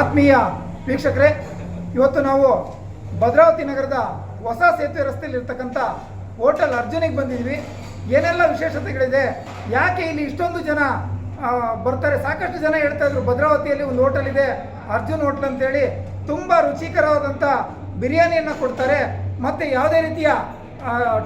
ಆತ್ಮೀಯ ವೀಕ್ಷಕರೇ, ಇವತ್ತು ನಾವು ಭದ್ರಾವತಿ ನಗರದ ಹೊಸ ಸೇತುವೆ ರಸ್ತೆಯಲ್ಲಿ ಇರ್ತಕ್ಕಂಥ ಹೋಟೆಲ್ ಅರ್ಜುನಿಗೆ ಬಂದಿದ್ವಿ. ಏನೆಲ್ಲ ವಿಶೇಷತೆಗಳಿದೆ? ಯಾಕೆ ಇಲ್ಲಿ ಇಷ್ಟೊಂದು ಜನ ಬರ್ತಾರೆ? ಸಾಕಷ್ಟು ಜನ ಹೇಳ್ತಾ ಇದ್ರು, ಭದ್ರಾವತಿಯಲ್ಲಿ ಒಂದು ಹೋಟೆಲ್ ಇದೆ, ಅರ್ಜುನ್ ಹೋಟ್ಲ್ ಅಂತೇಳಿ. ತುಂಬ ರುಚಿಕರವಾದಂಥ ಬಿರಿಯಾನಿಯನ್ನು ಕೊಡ್ತಾರೆ. ಮತ್ತು ಯಾವುದೇ ರೀತಿಯ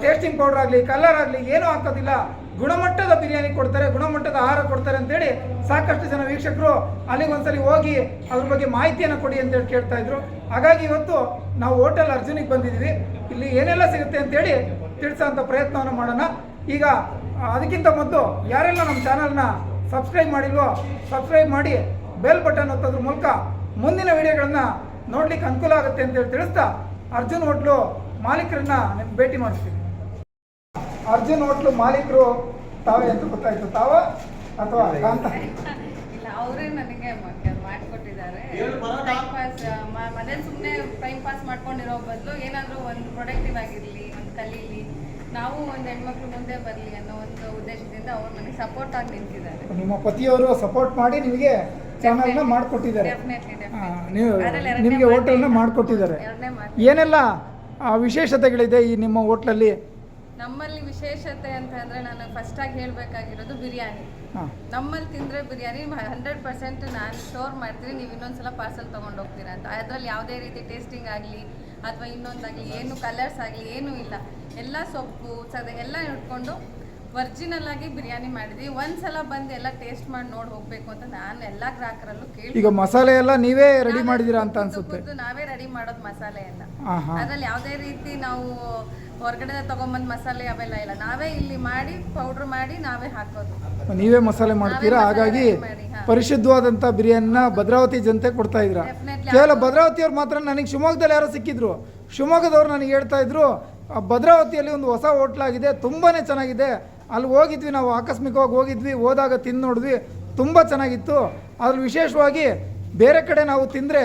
ಟೇಸ್ಟಿಂಗ್ ಪೌಡರ್ ಆಗಲಿ ಕಲರ್ ಆಗಲಿ ಏನೂ ಹಾಕೋದಿಲ್ಲ. ಗುಣಮಟ್ಟದ ಬಿರಿಯಾನಿ ಕೊಡ್ತಾರೆ, ಗುಣಮಟ್ಟದ ಆಹಾರ ಕೊಡ್ತಾರೆ ಅಂತೇಳಿ ಸಾಕಷ್ಟು ಜನ ವೀಕ್ಷಕರು ಅಲ್ಲಿಗೆ ಒಂದ್ಸಲಿ ಹೋಗಿ ಅದ್ರ ಬಗ್ಗೆ ಮಾಹಿತಿಯನ್ನು ಕೊಡಿ ಅಂತೇಳಿ ಕೇಳ್ತಾ ಇದ್ರು. ಹಾಗಾಗಿ ಇವತ್ತು ನಾವು ಹೋಟೆಲ್ ಅರ್ಜುನಿಗೆ ಬಂದಿದ್ದೀವಿ. ಇಲ್ಲಿ ಏನೆಲ್ಲ ಸಿಗುತ್ತೆ ಅಂತೇಳಿ ತಿಳಿಸೋಂಥ ಪ್ರಯತ್ನವನ್ನು ಮಾಡೋಣ. ಈಗ ಅದಕ್ಕಿಂತ ಮೊದಲು ಯಾರೆಲ್ಲ ನಮ್ಮ ಚಾನಲ್ನ ಸಬ್ಸ್ಕ್ರೈಬ್ ಮಾಡಿಲ್ವೋ ಸಬ್ಸ್ಕ್ರೈಬ್ ಮಾಡಿ ಬೆಲ್ ಬಟನ್ ಒತ್ತೋದ್ರ ಮೂಲಕ ಮುಂದಿನ ವಿಡಿಯೋಗಳನ್ನ ನೋಡ್ಲಿಕ್ಕೆ ಅನುಕೂಲ ಆಗುತ್ತೆ ಅಂತೇಳಿ ತಿಳಿಸ್ತಾ ಅರ್ಜುನ್ ಹೋಟ್ಲು ಮಾಲೀಕರನ್ನ ಭೇಟಿ ಮಾಡಿಸ್ತೀನಿ. ಅರ್ಜುನ್ ಹೋಟ್ಲು ಮಾಲೀಕರು ತಾವೇ ಅಂತ ಗೊತ್ತಾಯ್ತು. ತಾವ ಅಥವಾ ಕಾಂತ? ಇಲ್ಲ ಅವರೇ ನನಗೆ ಮಾಡಿಕೊಟ್ಟಿದ್ದಾರೆ. ಟೈಮ್ ಪಾಸ್ ಮನೇಲಿ ಸುಮ್ಮನೆ ಟೈಮ್ ಪಾಸ್ ಮಾಡ್ಕೊಂಡಿರೋ ಬದಲು ಏನಾದರೂ ಒಂದು ಪ್ರೊಡಕ್ಟಿವ್ ಆಗಿರಲಿ ಒಂದು ಕಲೀಲಿ ನಾವು ಒಂದು ಹೆಣ್ಮಕ್ಳು ಮುಂದೆ ಬರಲಿ ಅನ್ನೋ ಒಂದು ಉದ್ದೇಶದಿಂದ ಅವ್ರು ನನಗೆ ಸಪೋರ್ಟ್ ಆಗಿ ನಿಂತಿದ್ದಾರೆ. ನಿಮ್ಮ ಪತಿಯವರು ಸಪೋರ್ಟ್ ಮಾಡಿ ನಿಮಗೆ ಚಾನಲ್ನ ಮಾಡಿಕೊಟ್ಟಿದ್ದಾರೆ. ನೀವು ನಿಮಗೆ ಹೋಟೆಲ್ನ ಮಾಡಿಕೊಟ್ಟಿದ್ದಾರೆ. ಏನೆಲ್ಲ ಆ, ವಿಶೇಷತೆಗಳಿದೆ ಈ ನಿಮ್ಮ ಹೋಟ್ಲಲ್ಲಿ ನಮ್ಮಲ್ಲಿ ವಿಶೇಷತೆ ಅಂತ ಅಂದ್ರೆ ನಾನು ಫಸ್ಟ್ ಆಗಿ ಹೇಳಬೇಕಾಗಿರೋದು ಬಿರಿಯಾನಿ. ನಮ್ಮಲ್ಲಿ ತಿಂದರೆ ಬಿರಿಯಾನಿ ಹಂಡ್ರೆಡ್ ಪರ್ಸೆಂಟ್ ನಾನು ಸ್ಟೋರ್ ಮಾಡ್ತೀನಿ ನೀವು ಇನ್ನೊಂದ್ಸಲ ಪಾರ್ಸಲ್ ತೊಗೊಂಡು ಹೋಗ್ತೀರಾ ಅಂತ. ಅದರಲ್ಲಿ ಯಾವುದೇ ರೀತಿ ಟೇಸ್ಟಿಂಗ್ ಆಗಲಿ ಅಥವಾ ಇನ್ನೊಂದಾಗಲಿ ಏನು ಕಲರ್ಸ್ ಆಗಲಿ ಏನೂ ಇಲ್ಲ. ಎಲ್ಲ ಸೊಪ್ಪು ಸದ ಎಲ್ಲ ಇಟ್ಕೊಂಡು ಒರಿಜಿನಲ್ ಆಗಿ ಬಿರಿಯಾನಿ ಮಾಡಿದ್ವಿ. ಒಂದ್ಸಲ ಬಂದು ಎಲ್ಲ ಟೇಸ್ಟ್ ಮಾಡಿ ನೋಡಿ ಹೋಗ್ಬೇಕು ಅಂತ ನಾನು ಎಲ್ಲ ಗ್ರಾಹಕರಲ್ಲೂ ಕೇಳಿ ಈಗ ಮಸಾಲೆ ಎಲ್ಲ ನೀವೇ ರೆಡಿ ಮಾಡಿದೀರಾ ಅಂತ ಅನ್ಸುತ್ತೆ. ನಾವೇ ರೆಡಿ ಮಾಡೋದು ಮಸಾಲೆ ಎಲ್ಲ. ಅದ್ರಲ್ಲಿ ಯಾವುದೇ ರೀತಿ ನಾವು ಹೊರಗಡೆ ತಗೊಂಬಂದು ಮಸಾಲೆ ಅವೆಲ್ಲ ಇಲ್ಲ. ನಾವೇ ಇಲ್ಲಿ ಮಾಡಿ ಪೌಡ್ರ್ ಮಾಡಿ ನಾವೇ ಹಾಕೋದು. ನೀವೇ ಮಸಾಲೆ ಮಾಡ್ತೀರಾ? ಹಾಗಾಗಿ ಪರಿಶುದ್ಧವಾದಂತ ಪರಿಶುದ್ಧವಾದಂಥ ಬಿರಿಯಾನಿನ ಭದ್ರಾವತಿ ಜನತೆ ಕೊಡ್ತಾ ಇದ್ರ. ಕೇವಲ ಭದ್ರಾವತಿಯವ್ರು ಮಾತ್ರ ನನಗೆ ಶಿವಮೊಗ್ಗದಲ್ಲಿ ಯಾರೋ ಸಿಕ್ಕಿದ್ರು. ಶಿವಮೊಗ್ಗದವ್ರು ನನಗೆ ಹೇಳ್ತಾ ಇದ್ರು ಆ, ಭದ್ರಾವತಿಯಲ್ಲಿ ಒಂದು ಹೊಸ ಹೋಟ್ಲಾಗಿದೆ ತುಂಬಾ ಚೆನ್ನಾಗಿದೆ. ಅಲ್ಲಿ ಹೋಗಿದ್ವಿ ನಾವು ಆಕಸ್ಮಿಕವಾಗಿ ಹೋಗಿದ್ವಿ ಹೋದಾಗ ತಿಂದು ನೋಡಿದ್ವಿ ತುಂಬ ಚೆನ್ನಾಗಿತ್ತು. ಅದ್ರಲ್ಲಿ ವಿಶೇಷವಾಗಿ ಬೇರೆ ಕಡೆ ನಾವು ತಿಂದರೆ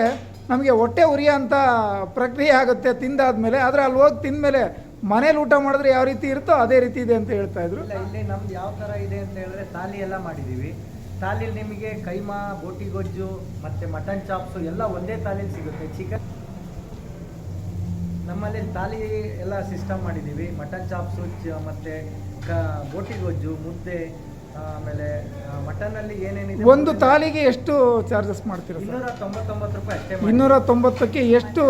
ನಮಗೆ ಹೊಟ್ಟೆ ಉರಿಯೋ ಅಂತ ಪ್ರಕ್ರಿಯೆ ಆಗುತ್ತೆ ತಿಂದಾದ್ಮೇಲೆ. ಆದರೆ ಅಲ್ಲಿ ಹೋಗಿ ತಿಂದಮೇಲೆ ಮನೇಲಿ ಊಟ ಮಾಡಿದ್ರೆ ಯಾವ ರೀತಿ ಇರುತ್ತೋ ಅದೇ ರೀತಿ ಇದೆ ಅಂತ ಹೇಳ್ತಾ ಇದ್ರು. ಇಲ್ಲ, ಇಲ್ಲಿ ನಮ್ದು ಯಾವ ಥರ ಇದೆ ಅಂತ ಹೇಳಿದ್ರೆ ತಾಲಿ ಎಲ್ಲ ಮಾಡಿದ್ದೀವಿ ತಾಲಿಲಿ ನಿಮಗೆ ಕೈಮಾ ಬೋಟಿ ಗೊಜ್ಜು, ಮತ್ತೆ ಮಟನ್ ಚಾಪ್ಸು ಎಲ್ಲ ಒಂದೇ ತಾಲಿಲಿ ಸಿಗುತ್ತೆ. ಚಿಕನ್ ನಮ್ಮಲ್ಲಿ ತಾಲಿ ಎಲ್ಲ ಸಿಸ್ಟಮ್ ಮಾಡಿದ್ದೀವಿ ಮಟನ್ ಚಾಪ್ಸು ಮತ್ತು ಕ ಬೋಟಿ ಗೊಜ್ಜು, ಮುದ್ದೆ ಆಮೇಲೆ ಮಟನಲ್ಲಿ ಏನೇನಿದೆ ಒಂದು ತಾಲಿಗೆ ಎಷ್ಟು ಚಾರ್ಜಸ್ ಮಾಡ್ತೀರಾ ಸರ್? ಇನ್ನೂರ ತೊಂಬತ್ತೊಂಬತ್ತು ರೂಪಾಯಿ ಅಷ್ಟೇ ಮಾಡಿ. ಇನ್ನೂರ ತೊಂಬತ್ತಕ್ಕೆ ಎಷ್ಟು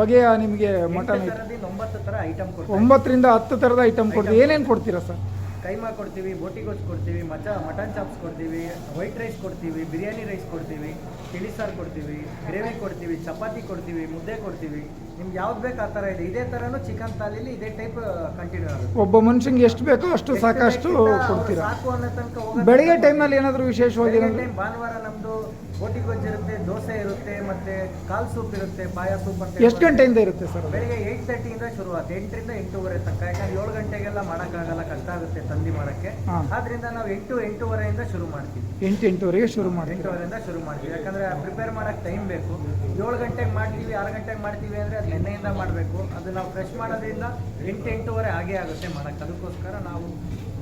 ಬಗೆಯ ನಿಮಗೆ ಮಟನ್ ಎಂಟು ಐಟಮ್ ಥರದಿಂದ ಒಂಬತ್ತು ಥರ ಐಟಮ್ ಕೊಡ್ತೀವಿ. ಒಂಬತ್ತರಿಂದ ಹತ್ತು ಥರದ ಐಟಮ್ ಕೊಡ್ತೀವಿ. ಏನೇನು ಕೊಡ್ತೀರಾ ಸರ್? ಕೈಮಾ ಕೊಡ್ತೀವಿ ಬೋಟಿ ಗೊಜ್ಜು ಕೊಡ್ತೀವಿ ಮಚ ಮಟನ್ ಚಾಪ್ಸ್ ಕೊಡ್ತೀವಿ ವೈಟ್ ರೈಸ್ ಕೊಡ್ತೀವಿ ಬಿರಿಯಾನಿ ರೈಸ್ ಕೊಡ್ತೀವಿ ತಿಳಿ ಸಾರು ಕೊಡ್ತೀವಿ ಗ್ರೇವಿ ಕೊಡ್ತೀವಿ ಚಪಾತಿ ಕೊಡ್ತೀವಿ ಮುದ್ದೆ ಕೊಡ್ತೀವಿ. ನಿಮ್ಗೆ ಯಾವ್ದು ಬೇಕು ಆ ಥರ ಇದೆ. ಇದೇ ಥರನೂ ಚಿಕನ್ ತಾಲಿಲಿ ಇದೇ ಟೈಪ್ ಕಂಟಿನ್ಯೂ ಆಗುತ್ತೆ. ಒಬ್ಬ ಮನುಷ್ಯಂಗೆ ಎಷ್ಟು ಬೇಕೋ ಅಷ್ಟು ಸಾಕಷ್ಟು ಕೊಡ್ತೀರಾ? ಸಾಕು ಅನ್ನೋ ತನಕ ಬೆಳಿಗ್ಗೆ ಟೈಮಲ್ಲಿ ಏನಾದರೂ ವಿಶೇಷವಾಗಿ ಭಾನುವಾರ ನಮ್ದು ಬೋಟಿ ಗೊಜ್ಜು ಇರುತ್ತೆ ದೋಸೆ ಇರುತ್ತೆ ಮತ್ತೆ ಕಾಲ್ ಸೂಪ್ ಇರುತ್ತೆ ಪಾಯ ಸೂಪ್ ಅಂತ ಎಷ್ಟು ಗಂಟೆಯಿಂದ ಇರುತ್ತೆ ಸರ್ ಬೆಳಿಗ್ಗೆ ಏಯ್ಟ್ ತರ್ಟಿಯಿಂದ ಶುರುವಾಗುತ್ತೆ. ಎಂಟರಿಂದ ಎಂಟೂವರೆ ತನಕ ಯಾಕಂದ್ರೆ ಏಳು ಗಂಟೆಗೆಲ್ಲ ಮಾಡೋಕ್ಕಾಗಲ್ಲ ಕಷ್ಟ ಆಗುತ್ತೆ ತಂದಿ ಮಾಡೋಕ್ಕೆ. ಆದ್ರಿಂದ ನಾವು ಎಂಟು ಎಂಟೂವರೆಯಿಂದ ಶುರು ಮಾಡ್ತೀವಿ. ಎಂಟು ಎಂಟುವರೆಗೆ ಶುರು ಮಾಡಿ ಎಂಟೂವರೆಯಿಂದ ಶುರು ಮಾಡ್ತೀವಿ. ಯಾಕಂದ್ರೆ ಪ್ರಿಪೇರ್ ಮಾಡೋಕ್ಕೆ ಟೈಮ್ ಬೇಕು. ಏಳು ಗಂಟೆಗೆ ಮಾಡ್ತೀವಿ ಆರು ಗಂಟೆಗೆ ಮಾಡ್ತೀವಿ ಅಂದರೆ ಅದು ನೆನ್ನೆಯಿಂದ ಮಾಡಬೇಕು. ಅದು ನಾವು ಫ್ರೆಶ್ ಮಾಡೋದ್ರಿಂದ ಎಂಟು ಎಂಟೂವರೆ ಆಗೇ ಆಗುತ್ತೆ ಮಾಡೋಕ್ಕೆ ಅದಕ್ಕೋಸ್ಕರ ನಾವು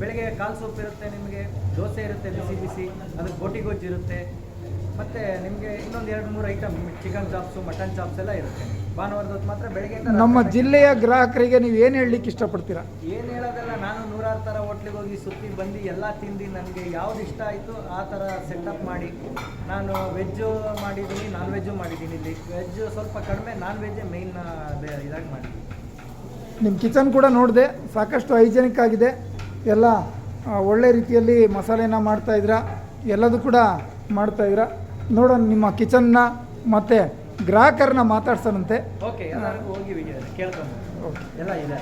ಬೆಳಿಗ್ಗೆ ಕಾಲ್ ಸೂಪ್ ಇರುತ್ತೆ ನಿಮಗೆ ದೋಸೆ ಇರುತ್ತೆ ಬಿಸಿ ಬಿಸಿ ಅದಕ್ಕೆ ಗೋಟಿ ಗೊಜ್ಜು ಇರುತ್ತೆ. ಮತ್ತೆ ನಿಮಗೆ ಇನ್ನೊಂದು ಎರಡು ಮೂರು item chicken chops mutton chops ಎಲ್ಲ ಇರುತ್ತೆ. ಭಾನುವಾರದ ಹೊತ್ತು ಮಾತ್ರ ಬೆಳಗ್ಗೆಯಿಂದ ನಮ್ಮ ಜಿಲ್ಲೆಯ ಗ್ರಾಹಕರಿಗೆ ನೀವು ಏನು ಹೇಳಲಿಕ್ಕೆ ಇಷ್ಟಪಡ್ತೀರಾ? ಏನು ಹೇಳೋದಲ್ಲ ನಾನು ನೂರಾರು ಥರ ಹೋಟ್ಲಿಗೆ ಹೋಗಿ ಸುತ್ತಿ ಬಂದು ಎಲ್ಲ ತಿಂದು ನನಗೆ ಯಾವ್ದು ಇಷ್ಟ ಆಯಿತು ಆ ಥರ ಸೆಟಪ್ ಮಾಡಿ ನಾನು ವೆಜ್ಜು ಮಾಡಿದ್ದೀನಿ ನಾನ್ ವೆಜ್ಜು ಮಾಡಿದ್ದೀನಿ ಇಲ್ಲಿ. ವೆಜ್ಜು ಸ್ವಲ್ಪ ಕಡಿಮೆ ನಾನ್ ವೆಜ್ಜೇ ಮೇಯ್ನ್ ಇದಾಗಿ ಮಾಡಿ ನಿಮ್ಮ ಕಿಚನ್ ಕೂಡ ನೋಡಿದೆ ಸಾಕಷ್ಟು ಹೈಜೆನಿಕ್ ಆಗಿದೆ. ಎಲ್ಲ ಒಳ್ಳೆ ರೀತಿಯಲ್ಲಿ ಮಸಾಲೆನ ಮಾಡ್ತಾ ಇದ್ದೀರಾ ಎಲ್ಲದೂ ಕೂಡ ಮಾಡ್ತಾ ಇದ್ದೀರಾ ನೋಡೋಣ ನಿಮ್ಮ ಕಿಚನ್ನ ಮತ್ತೆ ಗ್ರಾಹಕರನ್ನ ಮಾತಾಡ್ಸೋಣಂತೆ. ಓಕೆ ಎಲ್ಲರಿಗೂ ಹೋಗಿ ವಿಡಿಯೋ ಕೇಳ್ಕೊಂಡು. ಎಲ್ಲ ಇದೆ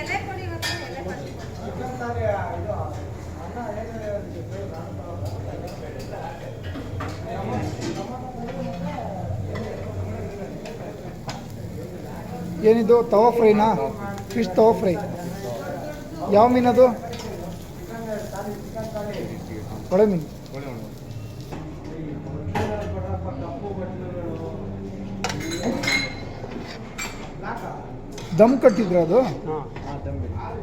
ಎಲೆ ಕೊಡಿ ಇವತ್ತು, ಎಲೆ ಕೊಡಿ. ಏನಿದು? ತವಾ ಫ್ರೈನಾ? Fish tawa fry. ಯಾವ ಮೀನದು? ಒಳ್ಳೆ ಮೀನು. ದಮ್ ಕಟ್ಟಿದ್ರ ಅದು ಹಾಂ ಹಾಂ ದಮ್ ಬಿರಿಯಾನಿ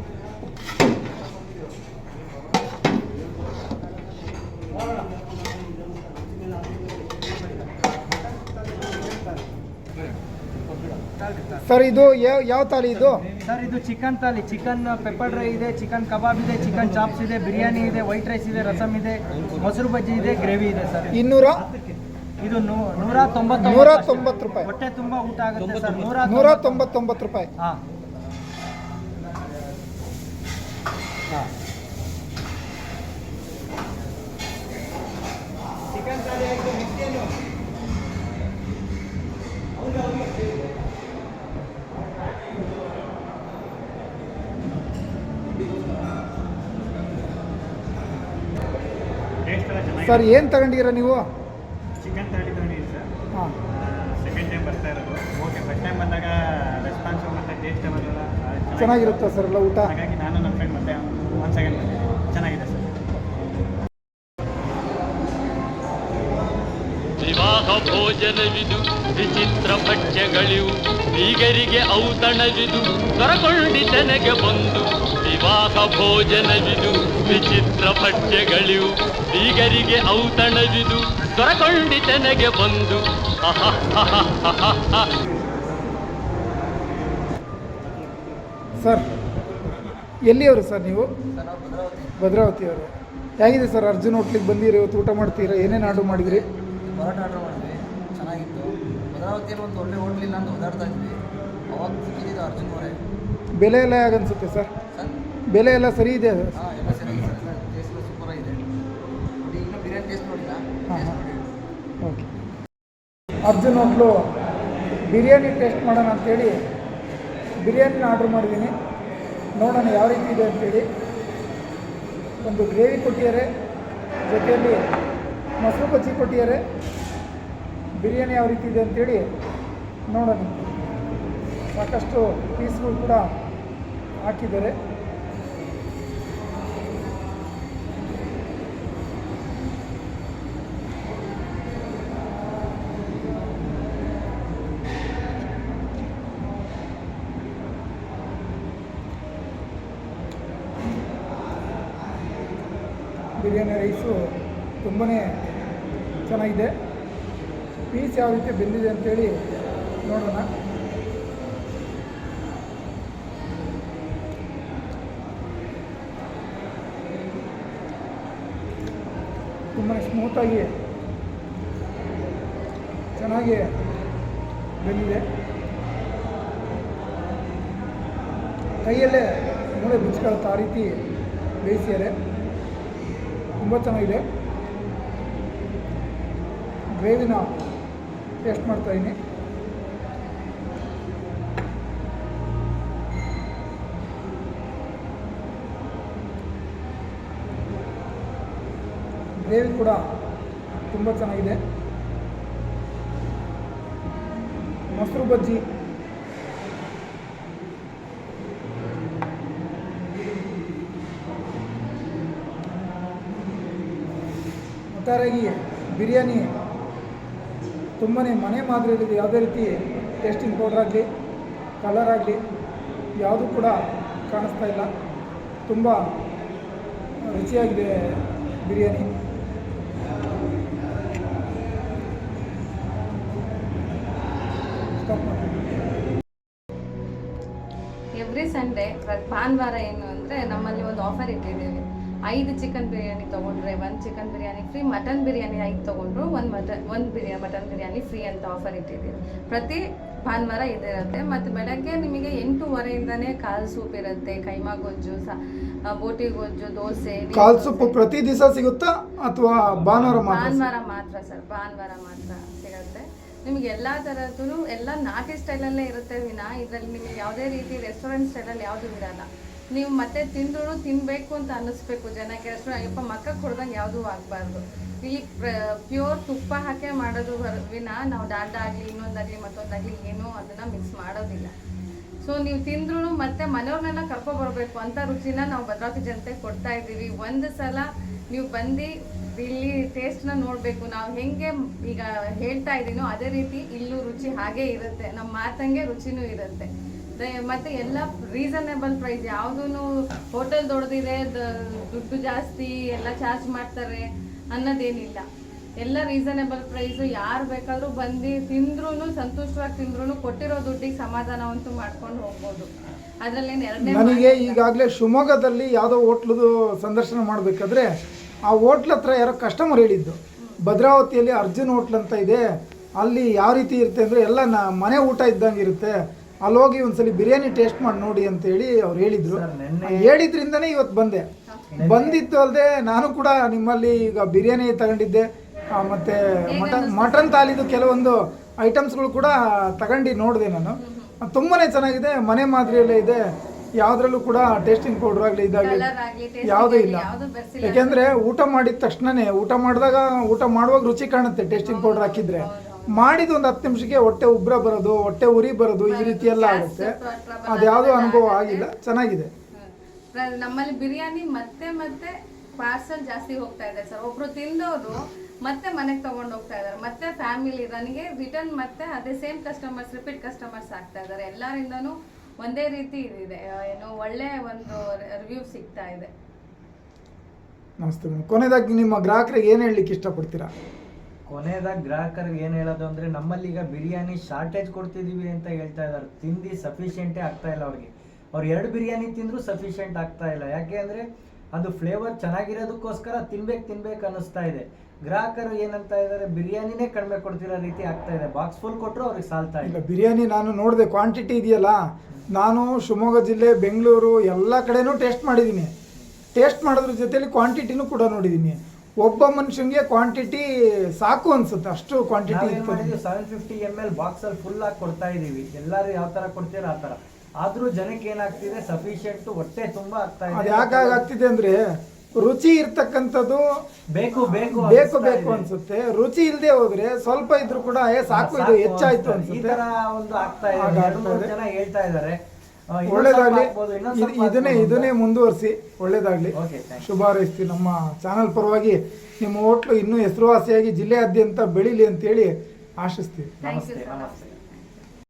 ಸರ್ ಇದು ಯಾವ ಯಾವ ತಾಲಿ ಇದು? ಸರ್ ಇದು chicken thali chicken pepper dry ಇದೆ ಚಿಕನ್ ಕಬಾಬ್ ಇದೆ ಚಿಕನ್ ಚಾಪ್ಸ್ ಇದೆ ಬಿರಿಯಾನಿ ಇದೆ ವೈಟ್ ರೈಸ್ ಇದೆ ರಸಮ್ ಇದೆ ಮೊಸರು ಬಜ್ಜಿ ಇದೆ ಗ್ರೇವಿ ಇದೆ ಸರ್ ಇನ್ನೂರ? ಇದು ನೂರ ತೊಂಬತ್ತು ನೂರ ತೊಂಬತ್ತು ರೂಪಾಯಿ. ಹೊಟ್ಟೆ ತುಂಬಾ ಊಟ ಆಗುತ್ತೆ ಸರ್ ನೂರ ನೂರ ತೊಂಬತ್ತೊಂಬತ್ತು ರೂಪಾಯಿ. ಹಾಂ. ಹಾಂ. ಚಿಕನ್ ತಾಲಿ ಸರ್ ಏನು ತಗೊಂಡಿದ್ದೀರಾ ನೀವು? ಚಿಕನ್ ತರ್ಟಿ ತಗೊಂಡಿದ್ದೀನಿ ಸರ್. ಹಾಂ. ಸೆಕೆಂಡ್ ಟೈಮ್ ಬರ್ತಾ ಇರೋದು. ಓಕೆ ಫಸ್ಟ್ ಟೈಮ್ ಬಂದಾಗ ರೆಸ್ಪಾನ್ಸು ಮತ್ತು ಟೇಸ್ಟ್ ಅವೆಲ್ಲ ಚೆನ್ನಾಗಿರುತ್ತಾ ಸರ್ ಎಲ್ಲ ಊಟ? ಹಾಗಾಗಿ ನಾನು ನನ್ನ ಫ್ರೆಂಡ್ ಮತ್ತೆ ಒಂದು ಸೆಕೆಂಡ್ ಚೆನ್ನಾಗಿದೆ ಸರ್. ವಿವಾಹ ಭೋಜನವಿದು ವಿಚಿತ್ರ ಬೀಗರಿಗೆ ಔತಣವಿದು ತೆನೆಗೆ ಬಂದು ವಿವಾಹ ಭೋಜನವಿದು ವಿಚಿತ್ರ ಪಠ್ಯಗಳಿವು. ಬೀಗರಿಗೆ ಔತಣವಿದು ತೆನೆಗೆ ಬಂದು ಸರ್ ಎಲ್ಲಿಯವರು ಸರ್ ನೀವು? ಭದ್ರಾವತಿಯವರು. ಹೇಗಿದೆ ಸರ್ ಅರ್ಜುನ್ ಹೋಟ್ಲಿಗೆ ಬಂದಿರಿ ಇವತ್ತು ಊಟ ಮಾಡ್ತೀರಾ ಏನೇನು ಆರ್ಡ್ರ್ ಮಾಡಿದ್ರಿ ಪರೋಟ ಆರ್ಡ್ರ್ ಮಾಡಿದ್ವಿ ಚೆನ್ನಾಗಿತ್ತು ಭದ್ರಾವತಿಯಲ್ಲಿ ಒಂದು ಒಳ್ಳೆ ಹೋಟ್ಲಿಲ್ಲ ಅಂತ ಓದಾಡ್ತಾ ಇದ್ವಿ. ಅವಾಗ ಸಿಕ್ಕಿದ್ದು ಅರ್ಜುನ್ ಅವರೇ? ಬೆಲೆ ಎಲ್ಲ ಹೇಗೆ ಅನ್ಸುತ್ತೆ ಸರ್? ಸರ್? ಬೆಲೆ ಎಲ್ಲ ಸರಿ ಇದೆ? ಹಾಂ ಎಲ್ಲ ಸರಿ ಸರ್. ಟೇಸ್ಟ್ ಸೂಪರ್ ಆಗಿದೆ. ನೋಡಿ ಇನ್ನೂ ಬಿರಿಯಾನಿ ಟೇಸ್ಟ್ ನೋಡಿಲ್ಲ. ನೋಡಿ. Okay. Arjun hotel biryani taste ಮಾಡೋಣ ಅಂತೇಳಿ ಬಿರಿಯಾನಿನ ಆರ್ಡ್ರ್ ಮಾಡಿದ್ದೀನಿ. ನೋಡೋಣ ಯಾವ ರೀತಿ ಇದೆ ಅಂತೇಳಿ. ಒಂದು ಗ್ರೇವಿ ಕೊಟ್ಟಿದ್ದಾರೆ. ಜೊತೆಯಲ್ಲಿ ಮೊಸರು ಬಜ್ಜಿ ಕೊಟ್ಟಿದ್ದಾರೆ. ಬಿರಿಯಾನಿ ಯಾವ ರೀತಿ ಇದೆ ಅಂತೇಳಿ ನೋಡೋಣ. ಸಾಕಷ್ಟು ಪೀಸ್ಗಳು ಕೂಡ ಹಾಕಿದ್ದಾರೆ. ಬಿರಿಯಾನಿ ರೈಸು ತುಂಬಾ ಚೆನ್ನಾಗಿದೆ. ಪೀಸ್ ಯಾವ ರೀತಿ ಬೆಂದಿದೆ ಅಂತೇಳಿ ನೋಡೋಣ. ತುಂಬ ಸ್ಮೂತಾಗಿ ಚೆನ್ನಾಗಿ ಬೆಂದಿದೆ. ಕೈಯಲ್ಲೇ ಮೂಳೆ ಬಿಚ್ಕೊಳುತ್ತೆ ಆ ರೀತಿ ಬೇಯಿಸಿದ್ದಾರೆ ತುಂಬ ಚೆನ್ನಾಗಿದೆ. ಗ್ರೇವಿನ ಟೇಸ್ಟ್ ಮಾಡ್ತಾಯಿದ್ದೀನಿ ಗ್ರೇವಿ ಕೂಡ ತುಂಬ ಚೆನ್ನಾಗಿದೆ. ಮೊಸರು ಬಜ್ಜಿ. ಒಟ್ಟಾರೆಯಾಗಿ ಬಿರಿಯಾನಿ. ತುಂಬಾ ಮನೆ ಮಾದರಿಯಲ್ಲಿ ಯಾವುದೇ ರೀತಿ ಟೇಸ್ಟಿಂಗ್ ಪೌಡ್ರ್ ಆಗಲಿ ಕಲರ್ ಆಗಲಿ ಯಾವುದೂ ಕೂಡ ಕಾಣಿಸ್ತಾ ಇಲ್ಲ. ತುಂಬ ರುಚಿಯಾಗಿದೆ ಬಿರಿಯಾನಿ. ಎವ್ರಿ ಸಂಡೇ ಭಾನುವಾರ ಏನು ಅಂದರೆ ನಮ್ಮಲ್ಲಿ ಒಂದು ಆಫರ್ ಇಟ್ಟಿದ್ದೀವಿ. ಐದು ಚಿಕನ್ ಬಿರಿಯಾನಿ ತೊಗೊಂಡ್ರೆ ಒಂದು chicken biryani free mutton biryani ಐದು ತೊಗೊಂಡ್ರು ಒಂದು ಮಟನ್ ಒಂದು ಬಿರಿಯಾನಿ ಮಟನ್ ಬಿರಿಯಾನಿ ಫ್ರೀ ಅಂತ ಆಫರ್ ಇಟ್ಟಿದ್ದೀವಿ. ಪ್ರತಿ ಭಾನುವಾರ ಇದಿರುತ್ತೆ ಮತ್ತು ಬೆಳಗ್ಗೆ ನಿಮಗೆ ಎಂಟೂವರೆಯಿಂದನೇ ಕಾಲು ಸೂಪ್ ಇರುತ್ತೆ ಕೈಮಾ ಗೊಜ್ಜು ಸ ಬೋಟಿ ಗೊಜ್ಜು ದೋಸೆ ಕಾಲು ಸೂಪ್ ಪ್ರತಿ ದಿವಸ ಸಿಗುತ್ತಾ ಅಥವಾ ಭಾನುವಾರ ಭಾನುವಾರ ಮಾತ್ರ ಸರ್ ಭಾನುವಾರ ಮಾತ್ರ ಸಿಗುತ್ತೆ. ನಿಮಗೆ ಎಲ್ಲ ಥರದ್ದು ಎಲ್ಲ ನಾಟಿ ಸ್ಟೈಲಲ್ಲೇ ಇರುತ್ತೆ ವಿನ. ಇದರಲ್ಲಿ ನಿಮಗೆ ಯಾವುದೇ ರೀತಿ ರೆಸ್ಟೋರೆಂಟ್ ಸ್ಟೈಲಲ್ಲಿ ಯಾವುದೂ ಇರಲ್ಲ. ನೀವು ಮತ್ತೆ ತಿಂದ್ರು ತಿನ್ನಬೇಕು ಅಂತ ಅನ್ನಿಸ್ಬೇಕು ಜನಕ್ಕೆ. ಅಷ್ಟು, ಅಯ್ಯಪ್ಪ, ಮಕ್ಕ ಕೊಡ್ದಂಗೆ ಯಾವುದೂ ಆಗಬಾರ್ದು. ಇಲ್ಲಿ ಪ್ಯೂರ್ ತುಪ್ಪ ಹಾಕೇ ಮಾಡೋದು ವಿನ ನಾವು ಡಾಲ್ಡಾ ಆಗಲಿ ಇನ್ನೊಂದಾಗಲಿ ಮತ್ತೊಂದಾಗಲಿ ಏನೂ ಅದನ್ನು ಮಿಕ್ಸ್ ಮಾಡೋದಿಲ್ಲ. ಸೊ ನೀವು ತಿಂದ್ರೂ ಮತ್ತೆ ಮನೆಯವ್ರನ್ನೆಲ್ಲ ಕರ್ಕೊಬರ್ಬೇಕು ಅಂತ ರುಚಿನ ನಾವು ಭದ್ರಾವತಿ ಜನತೆ ಕೊಡ್ತಾ ಇದ್ದೀವಿ. ಒಂದು ಸಲ ನೀವು ಬಂದು ಇಲ್ಲಿ ಟೇಸ್ಟ್ನ ನೋಡಬೇಕು. ನಾವು ಹೆಂಗೆ ಈಗ ಹೇಳ್ತಾ ಇದ್ದೀನೋ ಅದೇ ರೀತಿ ಇಲ್ಲೂ ರುಚಿ ಹಾಗೆ ಇರುತ್ತೆ. ನಮ್ಮ ಮಾತಂಗೆ ರುಚಿನೂ ಇರುತ್ತೆ. ಮತ್ತೆ ಎಲ್ಲ ರೀಸನೇಬಲ್ ಪ್ರೈಸ್ ಯಾವುದೂ ಹೋಟೆಲ್ ದೊಡ್ಡದಿದೆ ದುಡ್ಡು ಜಾಸ್ತಿ ಎಲ್ಲ ಚಾರ್ಜ್ ಮಾಡ್ತಾರೆ ಅನ್ನೋದೇನಿಲ್ಲ. ಎಲ್ಲ ರೀಸನೇಬಲ್ ಪ್ರೈಸ್ ಯಾರು ಬೇಕಾದರೂ ಬಂದು ತಿಂದ್ರೂ ಸಂತುಷ್ಟವಾಗಿ ತಿಂದ್ರೂ ಕೊಟ್ಟಿರೋ ದುಡ್ಡಿಗೆ ಸಮಾಧಾನವಂತೂ ಮಾಡ್ಕೊಂಡು ಹೋಗ್ಬೋದು. ಅದರಲ್ಲಿ ಎರಡನೇ ನನಗೆ ಈಗಾಗಲೇ ಶಿವಮೊಗ್ಗದಲ್ಲಿ ಯಾವುದೋ ಹೋಟ್ಲದು ಸಂದರ್ಶನ ಮಾಡಬೇಕಾದ್ರೆ ಆ ಹೋಟ್ಲ್ ಹತ್ರ ಯಾರೋ ಕಸ್ಟಮರ್ ಹೇಳಿದ್ದು. ಭದ್ರಾವತಿಯಲ್ಲಿ ಅರ್ಜುನ್ ಹೋಟ್ಲ್ ಅಂತ ಇದೆ. ಅಲ್ಲಿ ಯಾವ ರೀತಿ ಇರುತ್ತೆ ಅಂದರೆ ಎಲ್ಲ ನ ಮನೆ ಊಟ ಇದ್ದಂಗೆ ಇರುತ್ತೆ. ಅಲ್ಲಿ ಹೋಗಿ ಒಂದ್ಸಲಿ ಬಿರಿಯಾನಿ ಟೇಸ್ಟ್ ಮಾಡಿ ನೋಡಿ ಅಂತೇಳಿ ಅವ್ರು ಹೇಳಿದ್ರು. ಹೇಳಿದ್ರಿಂದನೇ ಇವತ್ತು ಬಂದೆ. ಬಂದಿತ್ತು ಅಲ್ಲದೆ ನಾನು ಕೂಡ ನಿಮ್ಮಲ್ಲಿ ಈಗ ಬಿರಿಯಾನಿ ತಗೊಂಡಿದ್ದೆ. ಮತ್ತೆ ಮಟನ್ ಮಟನ್ ತಾಲಿದು ಕೆಲವೊಂದು ಐಟಮ್ಸ್ಗಳು ಕೂಡ ತಗೊಂಡು ನೋಡಿದೆ ನಾನು. ತುಂಬಾನೇ ಚೆನ್ನಾಗಿದೆ. ಮನೆ ಮಾದರಿಯಲ್ಲೇ ಇದೆ. ಯಾವುದ್ರಲ್ಲೂ ಕೂಡ ಟೇಸ್ಟಿಂಗ್ ಪೌಡರ್ ಆಗಲಿ ಇದಾಗಲಿ ಯಾವುದೂ ಇಲ್ಲ. ಯಾಕೆಂದ್ರೆ ಊಟ ಮಾಡಿದ ತಕ್ಷಣನೇ ಊಟ ಮಾಡಿದಾಗ ಊಟ ಮಾಡುವಾಗ ರುಚಿ ಕಾಣುತ್ತೆ ಟೇಸ್ಟಿಂಗ್ ಪೌಡರ್ ಹಾಕಿದ್ರೆ. ಮಾಡಿದ ಒಂದು ಹತ್ತು ನಿಮಿಷಕ್ಕೆ ಹೊಟ್ಟೆ ಉಬ್ರ ಬರೋದು ಹೊಟ್ಟೆ ಉರಿ ಬರೋದು ಈ ರೀತಿ ಎಲ್ಲ ಆಗುತ್ತೆ. ಅದ್ಯಾವುದೋ ಅನುಭವ ಆಗಿಲ್ಲ. ಚೆನ್ನಾಗಿದೆ. ನಮ್ಮಲ್ಲಿ ಬಿರಿಯಾನಿ ಮತ್ತೆ ಮತ್ತೆ ಪಾರ್ಸಲ್ ಜಾಸ್ತಿ ಹೋಗ್ತಾ ಇದೆ ಸರ್. ಒಬ್ರು ತಿಂದವರು ಮತ್ತೆ ಮನೆಗೆ ತಗೊಂಡು ಹೋಗ್ತಾ ಇದ್ದಾರೆ ಮತ್ತೆ ಫ್ಯಾಮಿಲಿ ನನಗೆ ರಿಟರ್ನ್ ಮತ್ತೆ ಅದೇ ಸೇಮ್ ಕಸ್ಟಮರ್ಸ್ ರಿಪೀಟ್ ಕಸ್ಟಮರ್ಸ್ ಆಗ್ತಾ ಇದ್ದಾರೆ ಎಲ್ಲರಿಂದನೂ ಒಂದೇ ರೀತಿ ಇದೆ. ಏನು ಒಳ್ಳೆ ಒಂದು ರಿವ್ಯೂ ಸಿಗ್ತಾ ಇದೆ. ನಮಸ್ತೆ ಮೇಡಮ್. ಕೊನೆಯದಾಗಿ ನಿಮ್ಮ ಗ್ರಾಹಕರಿಗೆ ಏನು ಹೇಳಲಿಕ್ಕೆ ಇಷ್ಟಪಡ್ತೀರಾ? ಕೊನೆಯದಾಗ ಗ್ರಾಹಕರಿಗೆ ಏನು ಹೇಳೋದು ಅಂದರೆ ನಮ್ಮಲ್ಲಿ ಈಗ ಬಿರಿಯಾನಿ ಶಾರ್ಟೇಜ್ ಕೊಡ್ತಿದ್ದೀವಿ ಅಂತ ಹೇಳ್ತಾ ಇದ್ದಾರೆ. ತಿಂದು ಸಫಿಷಿಯೆಂಟೇ ಆಗ್ತಾ ಇಲ್ಲ ಅವ್ರಿಗೆ. ಅವ್ರು ಎರಡು ಬಿರಿಯಾನಿ ತಿಂದರೂ ಸಫಿಷಿಯೆಂಟ್ ಆಗ್ತಾ ಇಲ್ಲ. ಯಾಕೆ ಅಂದರೆ, ಅದು ಫ್ಲೇವರ್ ಚೆನ್ನಾಗಿರೋದಕ್ಕೋಸ್ಕರ ತಿನ್ಬೇಕು ತಿನ್ಬೇಕು ಅನ್ನಿಸ್ತಾ ಇದೆ. ಗ್ರಾಹಕರು ಏನಂತ ಇದ್ದಾರೆ, ಬಿರಿಯಾನಿನೇ ಕಡಿಮೆ ಕೊಡ್ತಿರೋ ರೀತಿ ಆಗ್ತಾ ಇದೆ. ಬಾಕ್ಸ್ ಫುಲ್ ಕೊಟ್ಟರು ಅವ್ರಿಗೆ ಸಾಲ್ತಾ ಇಲ್ಲ. ಬಿರಿಯಾನಿ ನಾನು ನೋಡಿದೆ ಕ್ವಾಂಟಿಟಿ ಇದೆಯಲ್ಲ? ನಾನು ಶಿವಮೊಗ್ಗ ಜಿಲ್ಲೆ, ಬೆಂಗಳೂರು, ಎಲ್ಲ ಕಡೆನೂ ಟೇಸ್ಟ್ ಮಾಡಿದ್ದೀನಿ. ಟೇಸ್ಟ್ ಮಾಡೋದ್ರ ಜೊತೆಲಿ ಕ್ವಾಂಟಿಟಿನೂ ಕೂಡ ನೋಡಿದ್ದೀನಿ. ಒಬ್ಬ ಮನುಷ್ಯನಿಗೆ ಕ್ವಾಂಟಿಟಿ ಸಾಕು ಅನ್ಸುತ್ತೆ. ಅಷ್ಟು quantity seven fifty M L box ಅಲ್ಲಿ ಫುಲ್ ಆಗಿ ಕೊಡ್ತಾ ಇದೀವಿ. ಎಲ್ಲರೂ ಯಾವ ತರ ಕೊಡ್ತೀರ ಆ ತರ. ಆದ್ರೂ ಜನಕ್ಕೆ ಏನಾಗ್ತಿದೆ? ಸಫಿಶಿಯಂಟ್ ಹೊಟ್ಟೆ ತುಂಬಾ ಆಗ್ತಾ ಇದೆ. ಯಾಕಾಗ ಆಗ್ತಿದೆ ಅಂದ್ರೆ ರುಚಿ ಇರ್ತಕ್ಕಂಥದ್ದು ಬೇಕು ಬೇಕು ಬೇಕು ಬೇಕು ಅನ್ಸುತ್ತೆ. ರುಚಿ ಇಲ್ಲದೆ ಹೋದ್ರೆ ಸ್ವಲ್ಪ ಇದ್ರೂ ಕೂಡ ಸಾಕು ಇದು ಹೆಚ್ಚಾಯ್ತು ಈ ಅನ್ಸುತ್ತೆ. ತರ ಒಂದು ಆಗ್ತಾ ಇದೆ. ಜನ ಹೇಳ್ತಾ ಇದ್ದಾರೆ. ಸ್ವಲ್ಪ ಒಳ್ಳೇದಾಗ್ಲಿ. ಇದನ್ನೇ ಇದನ್ನೇ ಮುಂದುವರಿಸಿ ಒಳ್ಳೇದಾಗ್ಲಿ. ಶುಭಾರೈಸ್ತೀವಿ ಶುಭ ಹಾರೈಸ್ತೀವಿ ನಮ್ಮ ಚಾನಲ್ ಪರವಾಗಿ. ನಿಮ್ಮ ಹೋಟ್ಲು ಇನ್ನೂ ಹೆಸರುವಾಸಿಯಾಗಿ ಜಿಲ್ಲೆಯಾದ್ಯಂತ ಬೆಳೀಲಿ ಅಂತೇಳಿ ಆಶಿಸ್ತೀವಿ. ಥ್ಯಾಂಕ್ ಯು ನಮಸ್ತೆ. ನಮಸ್ತೆ